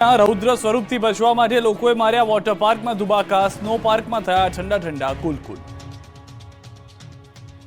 રૌદ્ર સ્વરૂપથી બચવા માટે લોકોએ માર્યા વોટર પાર્કમાં ધુબાકા સ્નો પાર્કમાં થયા ઠંડા ઠંડા કુલકુલ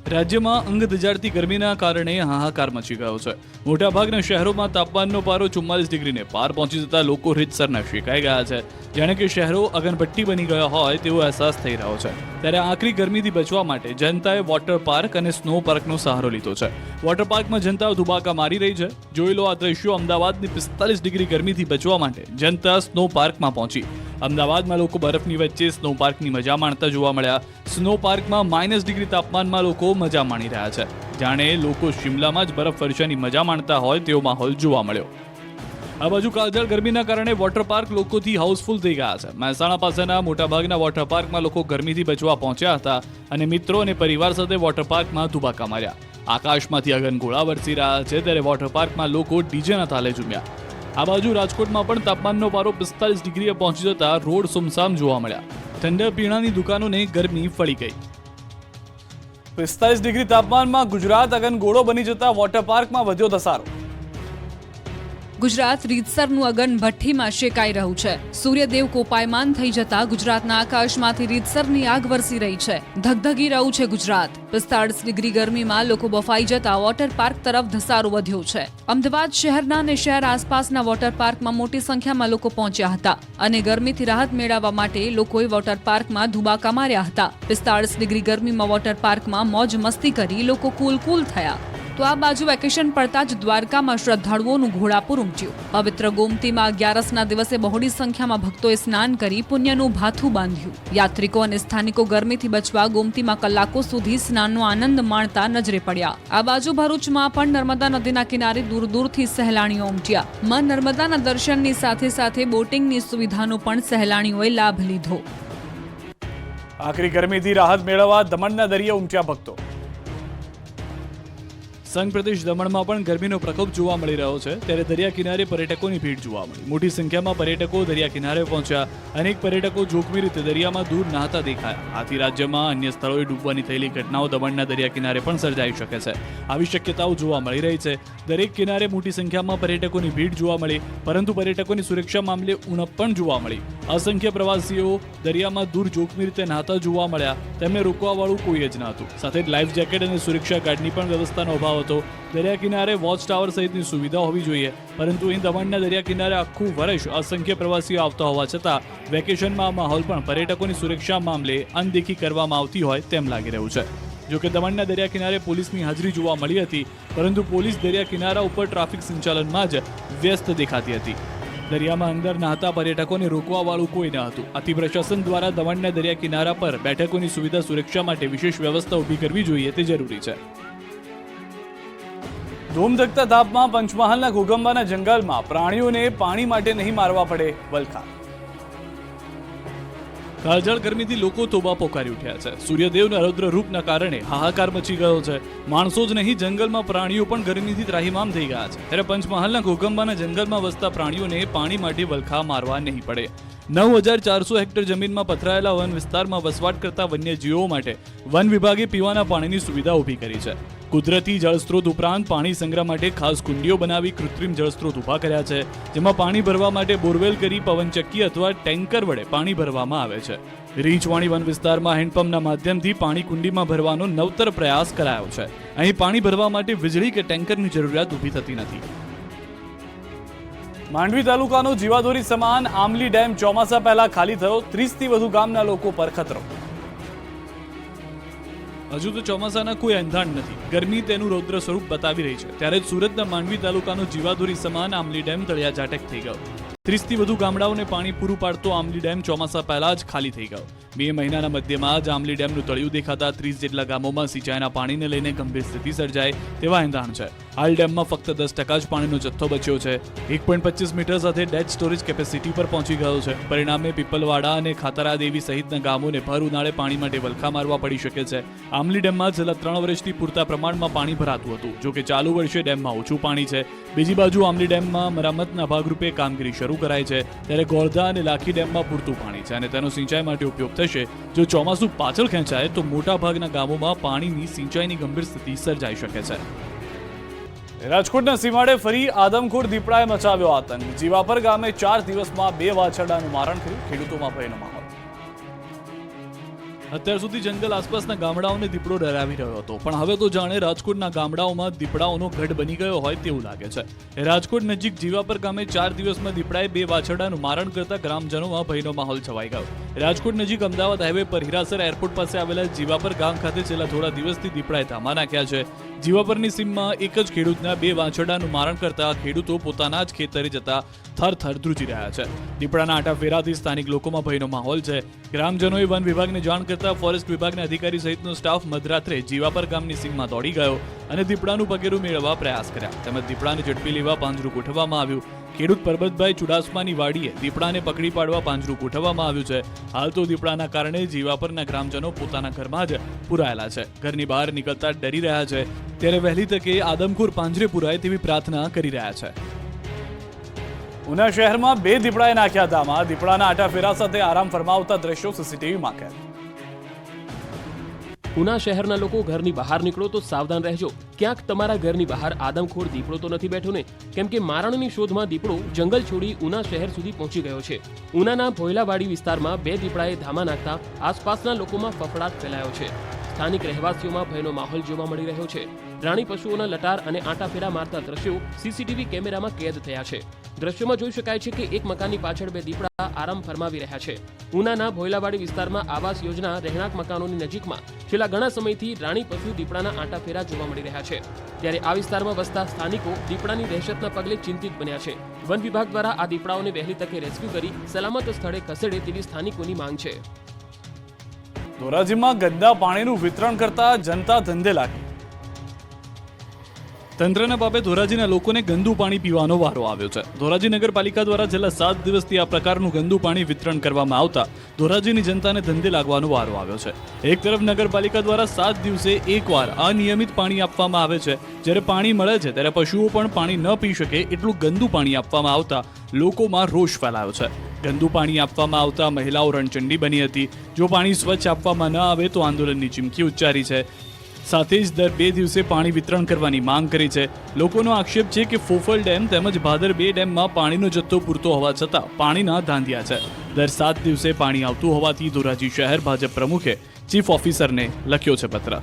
રાજ્યમાં અંગ દજાડતી ગરમીના કારણે હાહાકાર મચી ગયો છે. મોટાભાગના શહેરોમાં તાપમાનનો પારો ચુમ્માલીસ ડિગ્રીને પાર પહોંચી જતા લોકો રીતસરના શેકાઈ ગયા છે. જાણે કે શહેરો અગનભટ્ટી બની ગયા હોય તેવો અહેસાસ થઈ રહ્યો છે. ત્યારે આકરી ગરમીથી બચવા માટે જનતાએ વોટર પાર્ક અને સ્નો પાર્કનો સહારો લીધો છે. વોટર પાર્કમાં જનતા ધુબાકા મારી રહી છે. જોઈ લો આ દ્રશ્યો અમદાવાદની પિસ્તાલીસ ડિગ્રી ગરમીથી બચવા માટે જનતા સ્નો પાર્કમાં પહોંચી. અમદાવાદમાં લોકો બરફની વચ્ચે સ્નો પાર્કની મજા માણતા જોવા મળ્યા. સ્નો પાર્કમાં માઇનસ ડિગ્રી તાપમાનમાં લોકો મજા માણી રહ્યા છે. જાણે લોકો શિમલામાં જ બરફ વર્ષાની મજા માણતા હોય તેવો માહોલ જોવા મળ્યો. આ બાજુ કાળઝાળ ગરમીના કારણે વોટર પાર્ક લોકોથી હાઉસફુલ થઈ ગયા છે. મહેસાણા પાસેના મોટાભાગના વોટર પાર્કમાં લોકો ગરમીથી બચવા પહોંચ્યા હતા અને મિત્રો અને પરિવાર સાથે વોટર પાર્કમાં ધુબાકા માર્યા. આકાશમાંથી અગનગોળા વરસી રહ્યા છે ત્યારે વોટર પાર્કમાં લોકો ડીજેના તાલે ઝૂમ્યા. આ બાજુ રાજકોટમાં પણ તાપમાનનો પારો પિસ્તાલીસ ડિગ્રીએ પહોંચી જતા રોડ સુમસામ જોવા મળ્યા. ઠંડા પીણાની દુકાનોને ગરમી ફળી ગઈ. પિસ્તાલીસ ડિગ્રી તાપમાનમાં ગુજરાત અગનગોળો બની જતા વોટર પાર્કમાં વધ્યો ધસારો. ગુજરાત રીતસરનું અગન ભઠ્ઠીમાં શેકાઈ રહ્યું છે. સૂર્યદેવ કોપાયમાન થઈ જતા ગુજરાતના આકાશમાંથી રીતસરની આગ વરસી રહી છે. ધગધગી રહ્યું છે ગુજરાત. પિસ્તાળીસ ડિગ્રી ગરમીમાં લોકો બફાઈ જતા વોટર પાર્ક તરફ ધસારો વધ્યો છે. અમદાવાદ શહેરના અને શહેર આસપાસના વોટર પાર્કમાં મોટી સંખ્યામાં લોકો પહોંચ્યા હતા અને ગરમીથી રાહત મેળવવા માટે લોકોએ વોટર પાર્કમાં ધુબાકા માર્યા હતા. પિસ્તાળીસ ડિગ્રી ગરમીમાં વોટર પાર્કમાં મોજ મસ્તી કરી લોકો કુલ કુલ થયા. તો આ બાજુ વેકેશન પડતા જ દ્વારકામાં શ્રદ્ધાળુઓનું ઘોડાપુર ઉમટ્યું. પવિત્ર ગોમતીમાં અગિયારસના દિવસે બહોળી સંખ્યામાં ભક્તોએ સ્નાન કરી પુણ્યનું ભાથું બાંધ્યું. યાત્રિકો અને સ્થાનિકો ગરમીથી બચવા ગોમતીમાં કલાકો સુધી સ્નાનનો આનંદ માણતા નજરે પડ્યા. આ બાજુ ભરૂચમાં પણ નર્મદા નદીના કિનારે દૂર દૂરથી સહેલાણીઓ ઉમટ્યા. માં નર્મદાના દર્શનની સાથે સાથે બોટિંગની સુવિધાનો પણ સહેલાણીઓએ લાભ લીધો. આખરી ગરમીથી રાહત મેળવવા દમણના દરિયે ઉમટ્યા ભક્તો. સંઘ પ્રદેશ દમણમાં પણ ગરમીનો પ્રકોપ જોવા મળી રહ્યો છે. ત્યારે દરિયા કિનારે પર્યટકોની ભીડ જોવા મળી. મોટી સંખ્યામાં પર્યટકો દરિયા કિનારે પહોંચ્યા. અનેક પર્યટકો જોખમી રીતે દરિયામાં દૂર નહાતા દેખાયા. આથી રાજ્યમાં અન્ય સ્થળોએ ડૂબવાની થયેલી ઘટનાઓ દમણના દરિયા કિનારે પણ સર્જાઈ શકે છે. આવી શક્યતાઓ જોવા મળી રહી છે. દરેક કિનારે મોટી સંખ્યામાં પર્યટકોની ભીડ જોવા મળી, પરંતુ પર્યટકોની સુરક્ષા મામલે ઉણપ પણ જોવા મળી. અસંખ્ય પ્રવાસીઓ દરિયામાં દૂર જોખમી રીતે નહાતા જોવા મળ્યા. તેમને રોકવાવાળું કોઈ જ ન હતું. સાથે લાઈફ જેકેટ અને સુરક્ષા ગાર્ડની પણ વ્યવસ્થાનો અભાવ હતો. દરિયા કિનારે વોચ ટાવર સહિતની સુવિધા હોવી જોઈએ. પરંતુ અહીં દમણના દરિયા કિનારે આખું વર્ષ અસંખ્ય પ્રવાસીઓ આવતા હોવા છતાં વેકેશનમાં માહોલ પણ પર્યટકોની સુરક્ષા મામલે અનદેખી કરવામાં આવતી હોય તેમ લાગી રહ્યું છે. જોકે દમણના દરિયા કિનારે પોલીસની હાજરી જોવા મળી હતી, પરંતુ પોલીસ દરિયા કિનારા ઉપર ટ્રાફિક સંચાલનમાં જ વ્યસ્ત દેખાતી હતી. દરિયામાં અંદર નહાતા પર્યટકોને રોકવાવાળું કોઈ ન હતું. આથી પ્રશાસન દ્વારા દમણના દરિયા કિનારા પર બેઠકોની સુવિધા સુરક્ષા માટે વિશેષ વ્યવસ્થા ઊભી કરવી જોઈએ તે જરૂરી છે. ધૂમધકતા તાપમાં પંચમહાલના ઘોગંબાના જંગલમાં પ્રાણીઓને પાણી માટે નહીં મારવા પડે વલખા. કાળઝાળ ગરમીથી લોકો તોબા પોકારી ઉઠ્યા છે. સૂર્યદેવના રૌદ્ર રૂપના કારણે હાહાકાર મચી ગયો છે. માણસો જ નહીં, જંગલમાં પ્રાણીઓ પણ ગરમીથી ત્રાહીમામ થઈ ગયા છે. ત્યારે પંચમહાલના ઘોગંબાના જંગલમાં વસતા પ્રાણીઓને પાણી માટે વલખા મારવા નહીં પડે. નવ હજાર ચારસો હેક્ટર જમીનમાં પથરાયેલા વન વિસ્તારમાં વસવાટ કરતા વન્યજીવો માટે વન વિભાગે પીવાના પાણીની સુવિધા ઊભી કરી છે. કુદરતી જળસ્ત્રોત ઉપરાંત પાણી સંગ્રહ માટે ખાસ કુંડીઓ બનાવી કૃત્રિમ જળસ્ત્રોત ઊભા કર્યા છે, જેમાં પાણી ભરવા માટે બોરવેલ કરી પવનચક્કી અથવા ટેન્કર વડે પાણી ભરવામાં આવે છે. રીંછવાણી વન વિસ્તારમાં હેન્ડપંપના માધ્યમથી પાણી કુંડીમાં ભરવાનો નવતર પ્રયાસ કરાયો છે. અહીં પાણી ભરવા માટે વીજળી કે ટેન્કરની જરૂરિયાત ઊભી થતી નથી. માંડવી તાલુકાનો જીવાદોરી સમાન આમલી ડેમ ચોમાસા પહેલા ખાલી થયો, ત્રીસથી વધુ ગામના લોકો પર ખતરો. હજુ તો ચોમાસાના કોઈ એંધાણ નથી. ગરમી તેનું રૌદ્ર સ્વરૂપ બતાવી રહી છે. ત્યારે સુરતના માંડવી તાલુકાનો જીવાદોરી સમાન આમલી ડેમ તળિયા ઝાટક થઈ ગયો. ત્રીસથી વધુ ગામડાઓને પાણી પૂરું પાડતો આમલી ડેમ ચોમાસા પહેલા જ ખાલી થઈ ગયો. મે મહિનાના મધ્યમાં જ આમલી ડેમનું તળિયું દેખાતા ત્રીસ જેટલા ગામોમાં સિંચાઈના પાણીને લઈને ગંભીર સ્થિતિ સર્જાય તેવા એંધાણ છે. હાલ ડેમમાં ફક્ત દસ ટકા જ પાણીનો જથ્થો બચ્યો છે. એક પોઈન્ટ પચીસ મીટર સાથે ડેડ સ્ટોરેજ કેપેસિટી પર પહોંચી ગયો છે. પરિણામે પીપલવાડા અને ખાતરા દેવી સહિતના ગામોને ભર ઉનાળે પાણી માટે વલખા મારવા પડી શકે છે. આમલી ડેમમાં છેલ્લા ત્રણ વર્ષથી પૂરતા પ્રમાણમાં પાણી ભરાતું હતું જોકે ચાલુ વર્ષે ડેમમાં ઓછું પાણી છે. બીજી બાજુ આમલી ડેમમાં મરામતના ભાગરૂપે કામગીરી શરૂ કરાઈ છે ત્યારે ગોળધા અને લાખી ડેમમાં પૂરતું પાણી છે અને તેનો સિંચાઈ માટે ઉપયોગ થશે. જો ચોમાસું પાછળ ખેંચાય તો મોટા ભાગના ગામોમાં પાણીની સિંચાઈની ગંભીર સ્થિતિ સર્જાઈ શકે છે. રાજકોટના સીમાડે ફરી આદમખોર દીપડાએ મચાવ્યો આતંક. જીવાપર ગામે ચાર દિવસમાં બે વાછરડાનું મારણ થયું. ખેડૂતોમાં ભયનો અત્યાર સુધી જંગલ આસપાસના ગામડાઓને દીપડો ડરાવી રહ્યો હતો. પણ હવે તો જાણે રાજકોટના ગામડાઓમાં દીપડાઓનો ગઢ બની ગયો હોય તેવું લાગે છે. રાજકોટ નજીક જીવાપર ગામે ચાર દિવસમાં દીપડાએ બે વાછરડાનું મારણ કરતા ગ્રામજનોમાં ભયનો માહોલ છવાઈ ગયો. રાજકોટ નજીક અમદાવાદ હાઈવે પર હિરાસર એરપોર્ટ પાસે આવેલા જીવાપર ગામ ખાતે છેલ્લા થોડા દિવસથી દીપડાએ ધામા નાખ્યા છે. જીવાપરની સીમમાં એક જ ખેડૂતના બે વાછરડાનું મારણ કરતા ખેડૂતો પોતાના જ ખેતરે જતા થર થર ધ્રુજી રહ્યા છે. દીપડાના આટા ફેરાથી સ્થાનિક લોકોમાં ભયનો માહોલ છે. ગ્રામજનોએ વન વિભાગને જાણ કરતા ફોરેસ્ટ વિભાગના અધિકારી સહિતનો સ્ટાફ મધરાત્રે જીવાપર ગામની સીમમાં દોડી ગયો અને દીપડાનું પગેરું મેળવવા પ્રયાસ કર્યા. તેમજ દીપડાને ઝડપી લેવા પાંજરું ગોઠવવામાં આવ્યું. ખેડૂત પરબતભાઈ ચુડાસમાની વાડીએ દીપડાને પકડી પાડવા પાંજરું ગોઠવવામાં આવ્યું છે. હાલ તો દીપડાના કારણે જીવાપરના ગ્રામજનો પોતાના ઘરમાં જ પુરાયેલા છે. ઘરની બહાર નીકળતા ડરી રહ્યા છે. ત્યારે વહેલી તકે આદમખોર પાંજરે પુરાય તેવી પ્રાર્થના કરી રહ્યા છે. ઉના શહેરમાં બે દીપડાએ નાખ્યા હતા દીપડાના આટા ફેરા સાથે આરામ ફરમાવતા દ્રશ્યો સીસીટીવીમાં કેદ. ઉના શહેરના લોકો ઘરની બહાર નીકળો તો સાવધાન રહેજો. ક્યાંક તમારા ઘરની બહાર આદમખોર દીપડો તો નથી બેઠો ને? કેમ કે મારણની શોધમાં દીપડો જંગલ છોડી ઉના શહેર સુધી પહોંચી ગયો છે. ઉનાના ભોયલાવાડી વિસ્તારમાં બે દીપડાએ ધામા નાખતા આસપાસના લોકોમાં ફફડાટ ફેલાયો છે. સ્થાનિક રહેવાસીઓમાં ભયનો માહોલ જોવા મળી રહ્યો છે. રાણી પશુઓના લટાર અને આંટાફેરા મારતા દ્રશ્યો સીસીટીવી કેમેરામાં કેદ થયા છે. દ્રશ્યોમાં જોઈ શકાય છે કે એક મકાનની પાછળ બે દીપડા આરામ ફરમાવી રહ્યા છે. ઉનાના ભોયલાવાડી વિસ્તારમાં આવાસ યોજના રહેણાંક મકાનોની નજીકમાં છેલ્લા ઘણા સમયથી રાણી પશુ દીપડાના આંટાફેરા જોવા મળી રહ્યા છે. ત્યારે આ વિસ્તારમાં વસતા સ્થાનિકો દીપડાની દહેશતના પગલે ચિંતિત બન્યા છે. વન વિભાગ દ્વારા આ દીપડાઓને વહેલી તકે રેસ્ક્યુ કરી સલામત સ્થળે ખસેડે તેવી સ્થાનિકોની માંગ છે. ધોરાજીમાં ગંદા પાણીનું વિતરણ કરતા જનતા ધંધે લાગી તંત્રના બાબે ધોરાજીના લોકોને ગંદુ પાણી પીવાનો વારો આવ્યો છે. ધોરાજી નગરપાલિકા દ્વારા છેલ્લા સાત દિવસથી આ પ્રકારનું ગંદુ પાણી વિતરણ કરવામાં આવતા ધોરાજીની જનતાને ધંધે લાગવાનો વારો આવ્યો છે. એક તરફ નગરપાલિકા દ્વારા સાત દિવસે એકવાર અનિયમિત પાણી આપવામાં આવે છે. જ્યારે પાણી મળે છે, ત્યારે પશુઓ પણ પાણી ન પી શકે એટલું ગંદુ પાણી આપવામાં આવતા લોકોમાં રોષ ફેલાયો છે. ગંદુ પાણી આપવામાં આવતા મહિલાઓ રણચંડી બની હતી. જો પાણી સ્વચ્છ આપવામાં ન આવે તો આંદોલનની ચીમકી ઉચ્ચારી છે. સાથે જ દર બે દિવસે પાણી વિતરણ કરવાની માંગ કરી છે. લોકોનો આક્ષેપ છે કે ફોફલ ડેમ તેમજ ભાદર બે ડેમમાં પાણીનો જથ્થો પૂરતો હોવા છતાં પાણીના ધાંધિયા છે. દર સાત દિવસે પાણી આવતું હોવાથી ધોરાજી શહેર ભાજપ પ્રમુખે ચીફ ઓફિસરને લખ્યો છે પત્ર.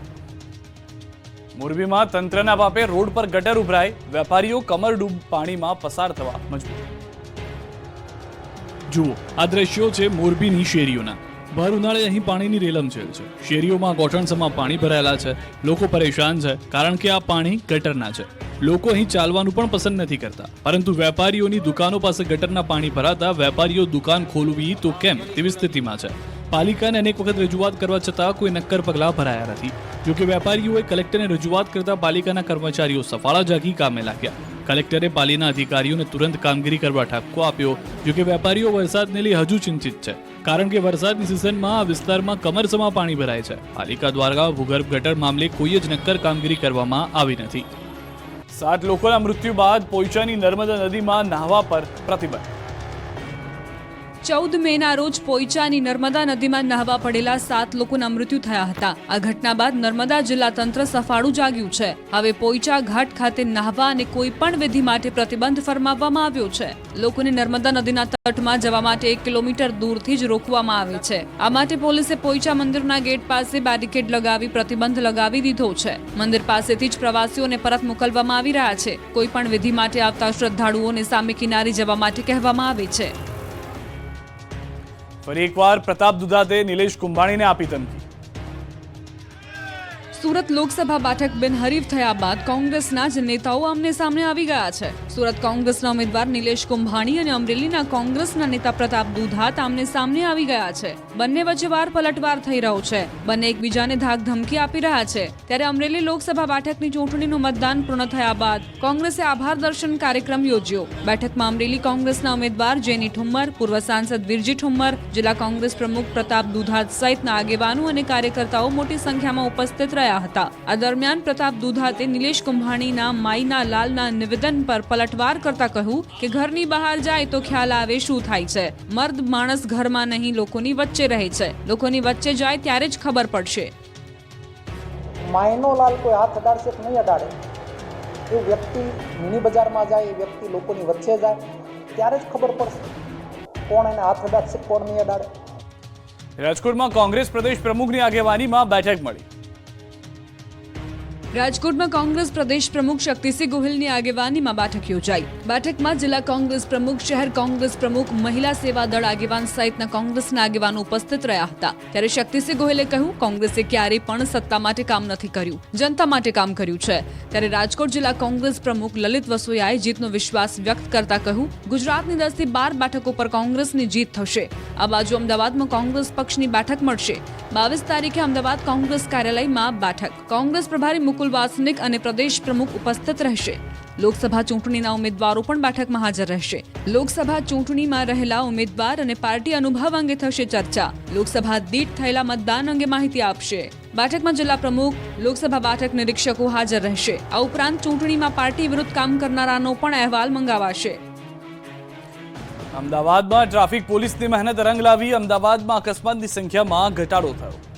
મોરબીમાં તંત્રના બાપે રોડ પર ગટર ઉભરાય, વેપારીઓ કમરડૂબ પાણીમાં પસાર થવા મજબૂર. જુઓ, આ દ્રશ્યો છે મોરબીની શેરીઓના. ભર ઉનાળે અહીં પાણીની રેલમછેલ છે. શેરીઓમાં ગોઠણસમાં પાણી ભરાયેલા છે. લોકો પરેશાન છે, કારણ કે આ પાણી ગટરના છે. લોકો અહીં ચાલવાનું પણ પસંદ નથી કરતા. પરંતુ વેપારીઓની દુકાનો પાસે ગટરના પાણી ભરાતા વેપારીઓ દુકાન ખોલવી તો કેમ તેવી સ્થિતિમાં છે. પાલિકાને અનેક વખત રજૂઆત કરવા છતાં કોઈ નક્કર પગલાં ભરાયા નથી. જોકે વેપારીઓએ કલેક્ટરને રજૂઆત કરતા પાલિકાના કર્મચારીઓ સફાળા જાગી કામે લાગ્યા. કલેક્ટરે પાલીના અધિકારીઓને તુરંત કામગીરી કરવા ઠપકો આપ્યો. જોકે વેપારીઓ વરસાદને લઈ હજુ ચિંતિત છે. કારણ કે વરસાદની સિઝનમાં આ વિસ્તારમાં કમરસમાં પાણી ભરાય છે. પાલિકા દ્વારા ભૂગર્ભ ગટર મામલે કોઈ જ નક્કર કામગીરી કરવામાં આવી નથી. સાત લોકોના મૃત્યુ બાદ પોઈચાની નર્મદા નદીમાં નાહવા પર પ્રતિબંધ. ચૌદ મેના રોજ પોઈચાની નર્મદા નદીમાં નહાવા પડેલા સાત લોકોના મૃત્યુ થયા હતા. આ ઘટના બાદ નર્મદા જિલ્લા તંત્ર સફાળું જાગ્યું છે. હવે પોઈચા ઘાટ ખાતે નહાવા અને કોઈ પણ વિધિ માટે પ્રતિબંધ ફરમાવવામાં આવ્યો છે. લોકોને નર્મદા નદીના તટમાં જવા માટે એક કિલોમીટર દૂરથી જ રોકવામાં આવે છે. આ માટે પોલીસે પોઈચા મંદિરના ગેટ પાસે બેરિકેડ લગાવી પ્રતિબંધ લગાવી દીધો છે. મંદિર પાસેથી જ પ્રવાસીઓને પરત મોકલવામાં આવી રહ્યા છે. કોઈ પણ વિધિ માટે આવતા શ્રદ્ધાળુઓને સામે કિનારે જવા માટે કહેવામાં આવે છે. ફરી એકવાર પ્રતાપ દુધાતે નિલેશ કુંભાણીને આપી ધમકી. સુરત લોકસભા બેઠક બિનહરીફ થયા બાદ કોંગ્રેસના જ નેતાઓ આમને સામે આવી ગયા છે. સુરત કોંગ્રેસના ઉમેદવાર નિલેશ કુંભાણી અને અમરેલીના કોંગ્રેસના નેતા પ્રતાપ દુધાત આમને સામને આવી ગયા છે. બંને વચ્ચે વાર પલટવાર થઈ રહ્યો છે. બંને એકબીજાને ધાક ધમકી આપી રહ્યા છે. ત્યારે અમરેલી લોકસભા બેઠકની ચૂંટણીનું મતદાન પૂર્ણ થયા બાદ કોંગ્રેસે આભાર દર્શન કાર્યક્રમ યોજ્યો. બેઠકમાં અમરેલી કોંગ્રેસના ઉમેદવાર જેની ઠુમ્મર, પૂર્વ સાંસદ વિરજી ઠુમ્મર, જિલ્લા કોંગ્રેસ પ્રમુખ પ્રતાપ દુધાત સહિતના આગેવાનો અને કાર્યકર્તાઓ મોટી સંખ્યામાં ઉપસ્થિત રહ્યા હતા. આ દરમિયાન પ્રતાપ દુધાતે નિલેશ કુંભાણીના માઈના લાલના નિવેદન પર પલટવાર કરતા કહ્યું કે ઘરની બહાર જાય તો ખ્યાલ આવે શું થાય છે. મર્દ માણસ ઘરમાં નહીં લોકોની વચ્ચે રહે છે. લોકોની વચ્ચે જાય ત્યારે જ ખબર પડશે. માયનો લાલ કોઈ હાથ અડાડશે કે નહીં અડાડે એ વ્યક્તિ મિની બજારમાં જાય એ વ્યક્તિ લોકોની વચ્ચે જાય ત્યારે જ ખબર પડશે કોણ એને હાથ અડાડશે કોણ નહીં અડાડે રાજકોટમાં કોંગ્રેસ પ્રદેશ પ્રમુખની આગેવાનીમાં બેઠક મળી. રાજકોટમાં કોંગ્રેસ પ્રદેશ પ્રમુખ શક્તિસિંહ ગોહિલની આગેવાનીમાં બેઠક યોજાઈ. બેઠકમાં જિલ્લા કોંગ્રેસ પ્રમુખ, શહેર કોંગ્રેસ પ્રમુખ, મહિલા સેવા દળ આગેવાન સહિતના કોંગ્રેસના આગેવાનો ઉપસ્થિત રહ્યા હતા. ત્યારે શક્તિસિંહ ગોહિલે કહ્યું, કોંગ્રેસે ક્યારેય પણ સત્તા માટે કામ નથી કર્યું. જનતા માટે કામ કર્યું છે. ત્યારે રાજકોટ જિલ્લા કોંગ્રેસ પ્રમુખ લલિત વસોયાએ જીતનો વિશ્વાસ વ્યક્ત કરતા કહ્યું, ગુજરાતની દસથી બાર બેઠકો પર કોંગ્રેસની જીત થશે. આ બાજુ અમદાવાદમાં કોંગ્રેસ પક્ષની બેઠક મળશે. બાવીસ તારીખે અમદાવાદ કોંગ્રેસ કાર્યાલયમાં બેઠક. કોંગ્રેસ પ્રભારી મુકુલ વાસનિક અને પ્રદેશ પ્રમુખ ઉપસ્થિત રહેશે. લોકસભા ચૂંટણીના ઉમેદવારો પણ બેઠકમાં હાજર રહેશે. લોકસભા ચૂંટણીમાં રહેલા ઉમેદવાર અને પાર્ટી અનુભવ અંગે થશે ચર્ચા. લોકસભા દીઠ થયેલા મતદાન અંગે માહિતી આપશે. બેઠકમાં જિલ્લા પ્રમુખ, લોકસભા બેઠક નિરીક્ષકો હાજર રહેશે. આ ઉપરાંત ચૂંટણીમાં પાર્ટી વિરુદ્ધ કામ કરનારાનો પણ અહેવાલ મંગાવાશે. અમદાવાદમાં ટ્રાફિક પોલીસની મહેનત રંગ લાવી, અમદાવાદમાં અકસ્માતની સંખ્યામાં ઘટાડો થયો.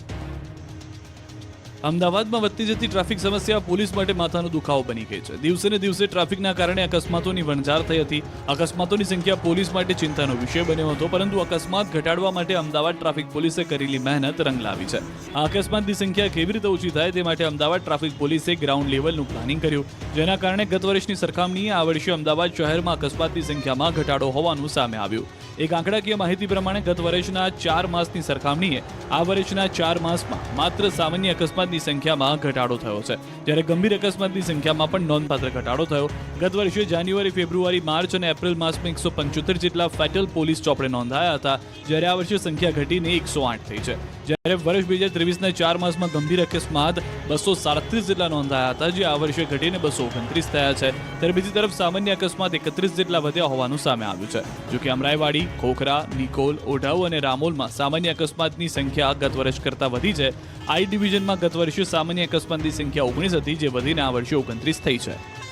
અમદાવાદમાં વધતી જતી ટ્રાફિક સમસ્યા પોલીસ માટે માથાનો દુખાવો બની ગઈ છે. દિવસે ને દિવસે ટ્રાફિકના કારણે અકસ્માતોની વણઝાર થઈ હતી. અકસ્માતોની સંખ્યા પોલીસ માટે ચિંતાનો વિષય બન્યો હતો, પરંતુ અકસ્માત ઘટાડવા માટે અમદાવાદ ટ્રાફિક પોલીસે કરેલી મહેનત રંગ લાવી છે. આ અકસ્માતની સંખ્યા કેવી રીતે ઓછી થાય તે માટે અમદાવાદ ટ્રાફિક પોલીસે ગ્રાઉન્ડ લેવલનું પ્લાનિંગ કર્યું. જેના કારણે ગત વર્ષની સરખામણીએ આ વર્ષે અમદાવાદ શહેરમાં અકસ્માતની સંખ્યામાં ઘટાડો હોવાનું સામે આવ્યું. એક આંકડાકીય માહિતી પ્રમાણે ગત વર્ષના ચાર માસની સરખામણીએ આ વર્ષના ચાર માસમાં માત્ર સામાન્ય અકસ્માતની સંખ્યામાં ઘટાડો થયો છે. જ્યારે ગંભીર અકસ્માતની સંખ્યામાં પણ નોંધપાત્ર ઘટાડો થયો. ગત વર્ષે જાન્યુઆરી, ફેબ્રુઆરી, માર્ચ અને એપ્રિલ માસમાં એકસો પંચોતેર જેટલા ફેટલ પોલીસ ચોપડે નોંધાયા હતા. જ્યારે આ વર્ષે સંખ્યા ઘટીને એકસો આઠ થઈ છે. જ્યારે વર્ષ બે હજાર ત્રેવીસના ચાર માસમાં ગંભીર અકસ્માત બસો સાડત્રીસ જેટલા નોંધાયા હતા, જે આ વર્ષે ઘટીને બસો ઓગણત્રીસ થયા છે. ત્યારે બીજી તરફ સામાન્ય અકસ્માત એકત્રીસ જેટલા વધ્યા હોવાનું સામે આવ્યું છે. જોકે અમરાઈવાડી ખોખરા નિકોલ ઓઢાઉ અને રામોલમાં સામાન્ય અકસ્માતની સંખ્યા ગત વર્ષ કરતાં વધી છે. આઈ ડિવિઝનમાં ગત વર્ષે સામાન્ય અકસ્માતની સંખ્યા ઓગણીસ હતી, જે વધીને આ વર્ષે ઓગણત્રીસ થઈ છે.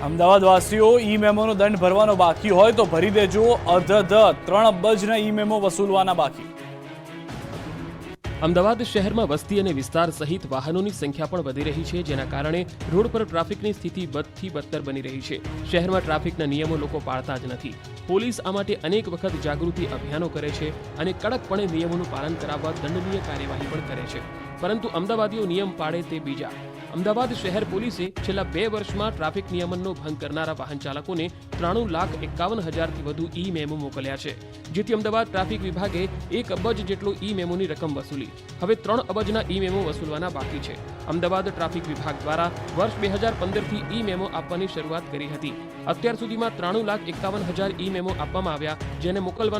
અમદાવાદ વાસીઓ ઈ મેમોનો દંડ ભરવાનો બાકી હોય તો ભરી દેજો. અધધ ત્રણ અબજના ઈ મેમો વસૂલવાના બાકી. અમદાવાદ શહેરમાં વસ્તી અને વિસ્તાર સહિત વાહનોની સંખ્યા પણ વધી રહી છે, જેના કારણે રોડ પર ટ્રાફિકની સ્થિતિ બદથી બદતર બની રહી છે. શહેરમાં ટ્રાફિકના નિયમો લોકો પાળતા જ નથી. પોલીસ આ માટે અનેક વખત જાગૃતિ અભિયાનો કરે છે અને કડકપણે નિયમોનું પાલન કરાવવા દંડનીય કાર્યવાહી પણ કરે છે. પરંતુ અમદાવાદીઓ નિયમ પાળે તે બીજા. અમદાવાદ શહેર પોલીસે છેલ્લા બે વર્ષમાં ટ્રાફિક નિયમનનો ભંગ કરનારા વાહન ચાલકોને ત્રાણું લાખ એકાવન હજારથી વધુ ઈ મેમો મોકલ્યા છે, જેથી અમદાવાદ ટ્રાફિક વિભાગે એક અબજ જેટલો ઈ મેમોની રકમ વસૂલી. હવે ત્રણ અબજના ઈ મેમો વસૂલવાના બાકી છે. અમદાવાદ ટ્રાફિક વિભાગ દ્વારા વર્ષ બે હજાર પંદરથી ઈ મેમો આપવાની શરૂઆત કરી હતી. અત્યાર સુધીમાં ત્રાણું લાખ એકાવન હજાર ઈ મેમો આપવામાં આવ્યા, જેને મોકલવાનો